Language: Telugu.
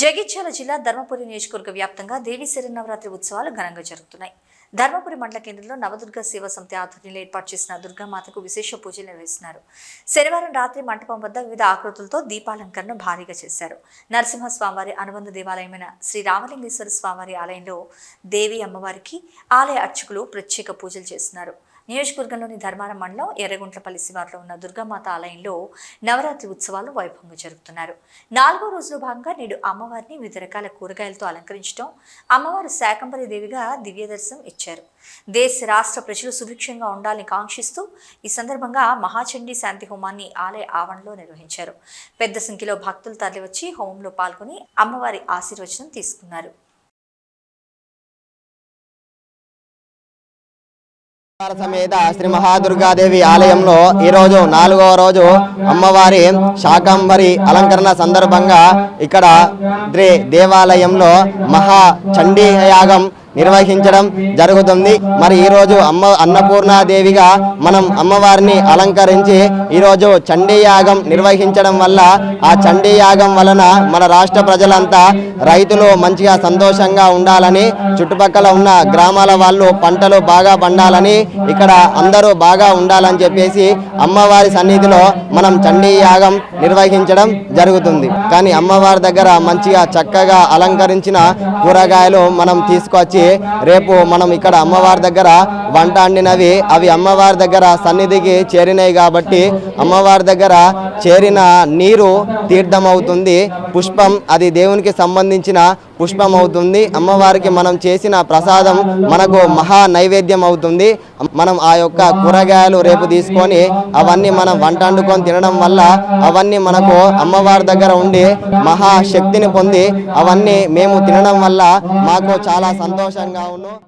జగిత్యాల జిల్లా ధర్మపురి నియోజకవర్గ వ్యాప్తంగా దేవి శరన్నవరాత్రి ఉత్సవాలు ఘనంగా జరుగుతున్నాయి. ధర్మపురి మండల కేంద్రంలో నవదుర్గ సేవా సమితి ఆధ్వర్యంలో ఏర్పాటు చేసిన దుర్గామాతకు విశేష పూజలు నిర్వహిస్తున్నారు. శనివారం రాత్రి మంటపం వద్ద వివిధ ఆకృతులతో దీపాలంకరణ భారీగా చేశారు. నరసింహస్వామివారి అనుబంధ దేవాలయమైన శ్రీ రామలింగేశ్వర స్వామివారి ఆలయంలో దేవి అమ్మవారికి ఆలయ అర్చకులు ప్రత్యేక పూజలు చేస్తున్నారు. నియోజకవర్గంలోని ధర్మారం మండలం ఎర్రగుంట్లపల్లి శివార్లో ఉన్న దుర్గామాత ఆలయంలో నవరాత్రి ఉత్సవాలు వైభవంగా జరుగుతున్నారు నాలుగో రోజులో భాగంగా నేడు అమ్మవారిని వివిధ రకాల కూరగాయలతో అలంకరించడం అమ్మవారు శాకంబరి దేవిగా దివ్యదర్శనం ఇచ్చారు. దేశ రాష్ట్ర ప్రజలు సుభిక్షంగా ఉండాలని కాంక్షిస్తూ ఈ సందర్భంగా మహాచండీ శాంతి హోమాన్ని ఆలయ ఆవరణలో నిర్వహించారు. పెద్ద సంఖ్యలో భక్తులు తరలివచ్చి హోమంలో పాల్గొని అమ్మవారి ఆశీర్వచనం తీసుకున్నారు. సమేత శ్రీ మహాదుర్గాదేవి ఆలయంలో ఈరోజు నాలుగవ రోజు అమ్మవారి శాకంబరి అలంకరణ సందర్భంగా ఇక్కడ దే దేవాలయంలో మహా చండీ యాగం నిర్వహించడం జరుగుతుంది. మరి ఈరోజు అమ్మ అన్నపూర్ణాదేవిగా మనం అమ్మవారిని అలంకరించి ఈరోజు చండీయాగం నిర్వహించడం వల్ల ఆ చండీయాగం వలన మన రాష్ట్ర ప్రజలంతా రైతులు మంచిగా సంతోషంగా ఉండాలని చుట్టుపక్కల ఉన్న గ్రామాల వాళ్ళు పంటలు బాగా పండాలని ఇక్కడ అందరూ బాగా ఉండాలని చెప్పేసి అమ్మవారి సన్నిధిలో మనం చండీయాగం నిర్వహించడం జరుగుతుంది. కానీ అమ్మవారి దగ్గర మంచిగా చక్కగా అలంకరించిన కూరగాయలు మనం తీసుకొచ్చి రేపు మనం ఇక్కడ అమ్మవారి దగ్గర వంట వండినవి అవి అమ్మవారి దగ్గర సన్నిధికి చేరినాయి కాబట్టి అమ్మవారి దగ్గర చేరిన నీరు తీర్థం అవుతుంది పుష్పం అది దేవునికి సంబంధించిన పుష్పం అవుతుంది అమ్మవారికి మనం చేసిన ప్రసాదం మనకు మహా నైవేద్యం అవుతుంది మనం ఆ యొక్క కూరగాయలు రేపు తీసుకొని అవన్నీ మనం వంట వండుకొని తినడం వల్ల అవన్నీ మనకు అమ్మవారి దగ్గర ఉండి మహా శక్తిని పొంది అవన్నీ మేము తినడం వల్ల మాకు చాలా సంతోషంగా ఉన్నాం